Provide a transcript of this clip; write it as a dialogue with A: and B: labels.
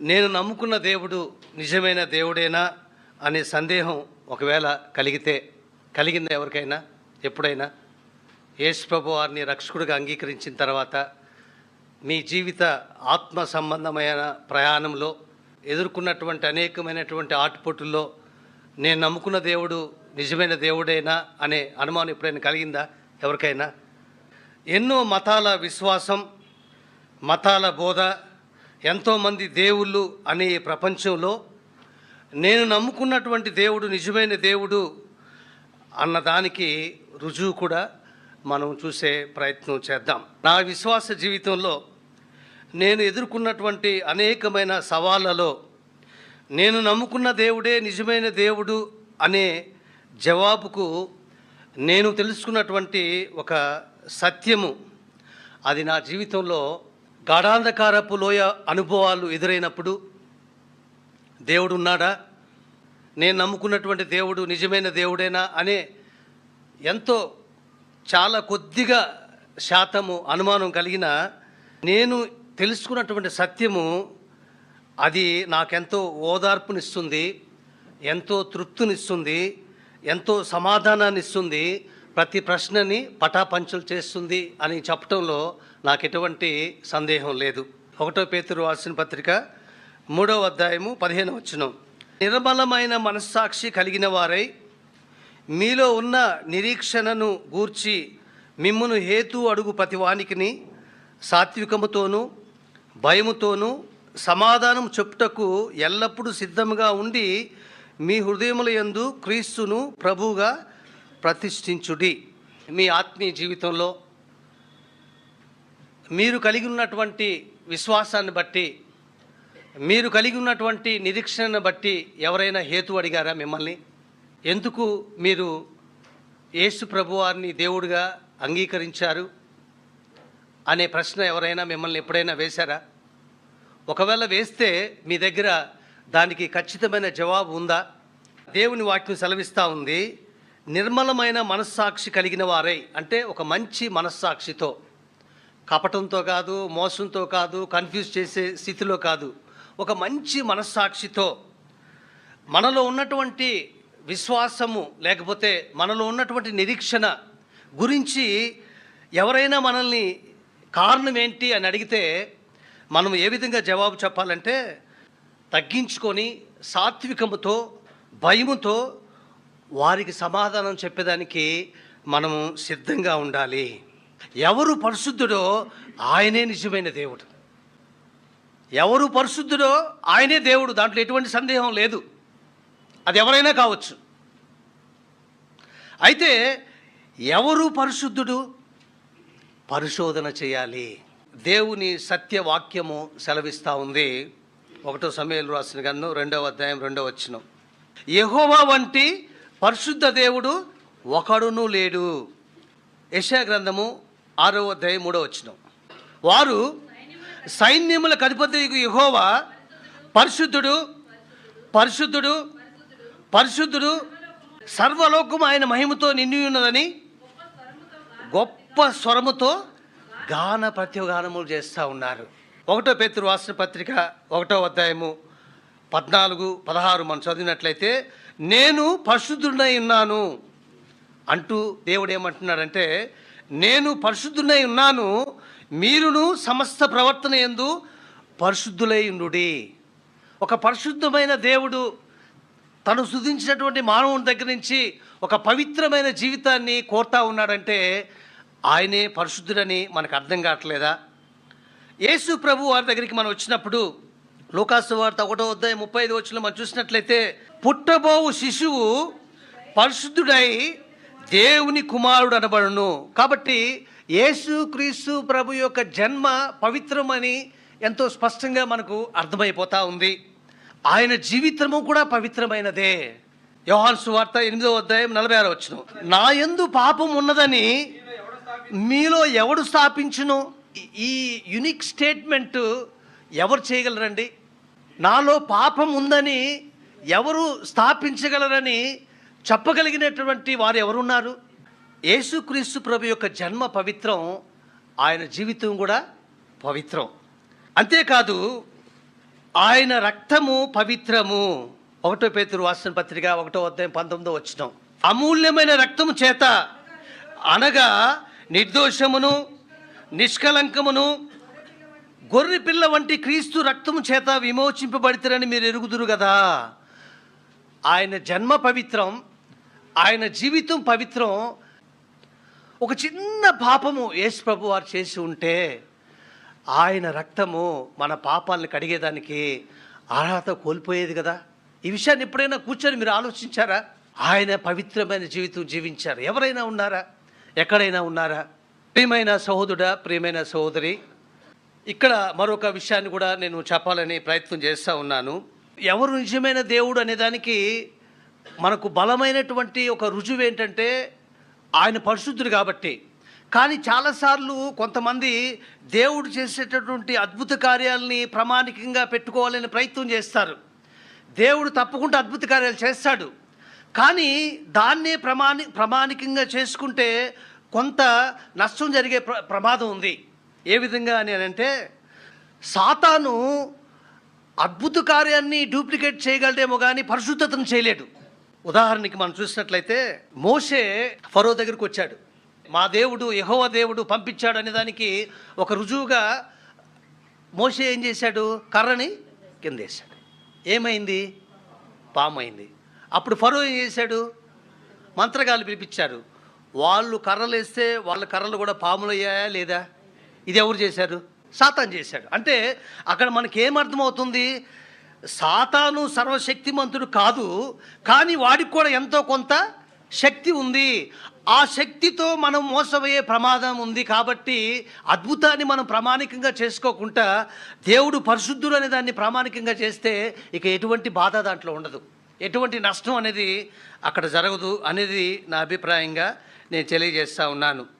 A: నేను నమ్ముకున్న దేవుడు నిజమైన దేవుడేనా అనే సందేహం ఒకవేళ కలిగితే కలిగిందా ఎవరికైనా? ఎప్పుడైనా? యేసు ప్రభు వారిని రక్షకుడిగా అంగీకరించిన తర్వాత మీ జీవిత ఆత్మ సంబంధమైన ప్రయాణంలో ఎదుర్కొన్నటువంటి అనేకమైనటువంటి ఆటుపోటుల్లో నేను నమ్ముకున్న దేవుడు నిజమైన దేవుడేనా అనే అనుమానం ఎప్పుడైనా కలిగిందా ఎవరికైనా? ఎన్నో మతాల విశ్వాసం మతాల బోధ ఎంతోమంది దేవుళ్ళు అనే ప్రపంచంలో నేను నమ్ముకున్నటువంటి దేవుడు నిజమైన దేవుడు అన్నదానికి రుజువు కూడా మనం చూసే ప్రయత్నం చేద్దాం. నా విశ్వాస జీవితంలో నేను ఎదుర్కొన్నటువంటి అనేకమైన సవాళ్ళలో నేను నమ్ముకున్న దేవుడే నిజమైన దేవుడు అనే జవాబుకు నేను తెలుసుకున్నటువంటి ఒక సత్యము అది నా జీవితంలో గాఢాంధకారపు లోయ అనుభవాలు ఎదురైనప్పుడు దేవుడు ఉన్నాడా నేను నమ్ముకున్నటువంటి దేవుడు నిజమైన దేవుడేనా అనే ఎంతో చాలా కొద్దిగా శాతము అనుమానం కలిగిన నేను తెలుసుకున్నటువంటి సత్యము అది నాకెంతో ఓదార్పునిస్తుంది ఎంతో తృప్తినిస్తుంది ఎంతో సమాధానాన్ని ఇస్తుంది ప్రతి ప్రశ్నని పటాపంచలు చేస్తుంది అని చెప్పడంలో నాకు ఎటువంటి సందేహం లేదు. ఒకటో పేతురు రాసిన పత్రిక మూడవ అధ్యాయము పదిహేను వచనం. నిర్మలమైన మనస్సాక్షి కలిగిన వారై మీలో ఉన్న నిరీక్షణను గూర్చి మిమ్మును హేతు అడుగు ప్రతివానికిని సాత్వికముతోనూ భయముతోనూ సమాధానం చెప్పుటకు ఎల్లప్పుడూ సిద్ధంగా ఉండి మీ హృదయముల యందు క్రీస్తును ప్రభువుగా ప్రతిష్ఠించుడి. మీ ఆత్మీయ జీవితంలో మీరు కలిగి ఉన్నటువంటి విశ్వాసాన్ని బట్టి మీరు కలిగి ఉన్నటువంటి నిరీక్షణను బట్టి ఎవరైనా హేతు అడిగారా మిమ్మల్ని? ఎందుకు మీరు యేసు ప్రభువారిని దేవుడిగా అంగీకరించారు? అనే ప్రశ్న ఎవరైనా మిమ్మల్ని ఎప్పుడైనా వేశారా? ఒకవేళ వేస్తే మీ దగ్గర దానికి ఖచ్చితమైన జవాబు ఉందా? దేవుని వాక్యం సెలవిస్తూ ఉంది. నిర్మలమైన మనస్సాక్షి కలిగిన వారై. అంటే ఒక మంచి మనస్సాక్షితో. కపటంతో కాదు మోసంతో కాదు కన్ఫ్యూజ్ చేసే స్థితిలో కాదు. ఒక మంచి మనస్సాక్షితో. మనలో ఉన్నటువంటి విశ్వాసము లేకపోతే మనలో ఉన్నటువంటి నిరీక్షణ గురించి ఎవరైనా మనల్ని కారణం ఏంటి అని అడిగితే మనం ఏ విధంగా జవాబు చెప్పాలంటే తగ్గించుకొని సాత్వికముతో భయముతో వారికి సమాధానం చెప్పేదానికి మనము సిద్ధంగా ఉండాలి. ఎవరు పరిశుద్ధుడో ఆయనే నిజమైన దేవుడు. ఎవరు పరిశుద్ధుడో ఆయనే దేవుడు. దాంట్లో ఎటువంటి సందేహం లేదు. అది ఎవరైనా కావచ్చు. అయితే ఎవరు పరిశుద్ధుడు? పరిశోధన చేయాలి. దేవుని సత్యవాక్యము సెలవిస్తూ ఉంది. ఒకటో సమయంలో రాసిన గన్ను రెండవ అధ్యాయం రెండవ వచ్చిన యహోవా వంటి పరిశుద్ధ దేవుడు ఒకడును లేడు. యశా గ్రంథము ఆరో అధ్యాయం మూడో వచ్చిన వారు సైన్యముల అధిపతి యహోవా పరిశుద్ధుడు పరిశుద్ధుడు పరిశుద్ధుడు సర్వలోకము ఆయన మహిమతో నిండి ఉన్నదని గొప్ప స్వరముతో గాన ప్రత్యుగానములు చేస్తూ ఉన్నారు. ఒకటో పేతురు వాసన పత్రిక ఒకటో అధ్యాయము పద్నాలుగు పదహారు మనం చదివినట్లయితే నేను పరిశుద్ధుడై ఉన్నాను. అంటూ దేవుడు ఏమంటున్నాడంటే నేను పరిశుద్ధుడై ఉన్నాను మీరును సమస్త ప్రవర్తన ఎందు పరిశుద్ధులై ఉండుడి. ఒక పరిశుద్ధమైన దేవుడు తను సుధించినటువంటి మానవుని దగ్గర నుంచి ఒక పవిత్రమైన జీవితాన్ని కోరుతా ఉన్నాడంటే ఆయనే పరిశుద్ధుడని మనకు అర్థం కావట్లేదా? యేసు ప్రభు వారి దగ్గరికి మనం వచ్చినప్పుడు లోకాసు వార్త ఒకటో వద్ద ముప్పై ఐదు వచ్చిన మనం చూసినట్లయితే పుట్టబోవు శిశువు పరిశుద్ధుడై దేవుని కుమారుడు అనబడును. కాబట్టి యేసు క్రీస్తు ప్రభు యొక్క జన్మ పవిత్రమని ఎంతో స్పష్టంగా మనకు అర్థమైపోతా ఉంది. ఆయన జీవితము కూడా పవిత్రమైనదే. యోహాన్ సువార్త ఎనిమిదో అధ్యాయం నలభై ఆరు వచ్చిన నా ఎందు పాపం ఉన్నదని మీలో ఎవడు స్థాపించును? ఈ- ఈ యునిక్ స్టేట్మెంట్ ఎవరు చేయగలరండి? నాలో పాపం ఉందని ఎవరు స్థాపించగలరని చెప్పగలిగినటువంటి వారు ఎవరున్నారు? యేసుక్రీస్తు ప్రభు యొక్క జన్మ పవిత్రం ఆయన జీవితం కూడా పవిత్రం. అంతేకాదు ఆయన రక్తము పవిత్రము. ఒకటో పేతురు వాసన పత్రిక ఒకటో అధ్యాయం పంతొమ్మిదో వచ్చిన అమూల్యమైన రక్తము చేత అనగా నిర్దోషమును నిష్కలంకమును గొర్రె పిల్ల వంటి క్రీస్తు రక్తము చేత విమోచింపబడితేరని మీరు ఎరుగుదురు కదా ఆయన జన్మ పవిత్రం ఆయన జీవితం పవిత్రం. ఒక చిన్న పాపము యేసు ప్రభు వారు చేసి ఉంటే ఆయన రక్తము మన పాపాలను కడిగేదానికి అర్హత కోల్పోయేది కదా ఈ విషయాన్ని ఎప్పుడైనా కూర్చొని మీరు ఆలోచించారా? ఆయన పవిత్రమైన జీవితం జీవించారు. ఎవరైనా ఉన్నారా? ఎక్కడైనా ఉన్నారా? ప్రియమైన సహోదరుడా ప్రియమైన సహోదరి ఇక్కడ మరొక విషయాన్ని కూడా నేను చెప్పాలని ప్రయత్నం చేస్తూ ఉన్నాను. ఎవరు నిజమైన దేవుడు అనేదానికి మనకు బలమైనటువంటి ఒక రుజువు ఏంటంటే ఆయన పరిశుద్ధుడు కాబట్టి. కానీ చాలాసార్లు కొంతమంది దేవుడు చేసేటటువంటి అద్భుత కార్యాలని ప్రామాణికంగా పెట్టుకోవాలని ప్రయత్నం చేస్తారు. దేవుడు తప్పకుండా అద్భుత కార్యాలు చేస్తాడు. కానీ దాన్నే ప్రమాణి ప్రామాణికంగా చేసుకుంటే కొంత నష్టం జరిగే ప్ర ప్రమాదం ఉంది. ఏ విధంగా అని అంటే సాతాను అద్భుత కార్యాన్ని డూప్లికేట్ చేయగలడేమో కానీ పరిశుద్ధతను చేయలేడు. ఉదాహరణకి మనం చూసినట్లయితే మోషే ఫరో దగ్గరికి వచ్చాడు. మా దేవుడు యహోవ దేవుడు పంపించాడు అనే దానికి ఒక రుజువుగా మోషే ఏం చేశాడు? కర్రని కిందేశాడు. ఏమైంది? పామైంది. అప్పుడు ఫరో ఏం చేశాడు? మంత్రగాలు పిలిపించారు. వాళ్ళు కర్రలు వేస్తే వాళ్ళ కర్రలు కూడా పాములు అయ్యాయా లేదా? ఇది ఎవరు చేశారు? సాతాన్ చేశాడు. అంటే అక్కడ మనకి ఏమర్థమవుతుంది సాతాను సర్వశక్తిమంతుడు కాదు కానీ వాడికి కూడా ఎంతో కొంత శక్తి ఉంది. ఆ శక్తితో మనం మోసపోయే ప్రమాదం ఉంది కాబట్టి అద్భుతాన్ని మనం ప్రామాణికంగా చేసుకోకుండా దేవుడు పరిశుద్ధుడు అనే దాన్ని ప్రామాణికంగా చేస్తే ఇక ఎటువంటి బాధ దాంట్లో ఉండదు. ఎటువంటి నష్టం అనేది అక్కడ జరగదు అనేది నా అభిప్రాయంగా నేను తెలియజేస్తా ఉన్నాను.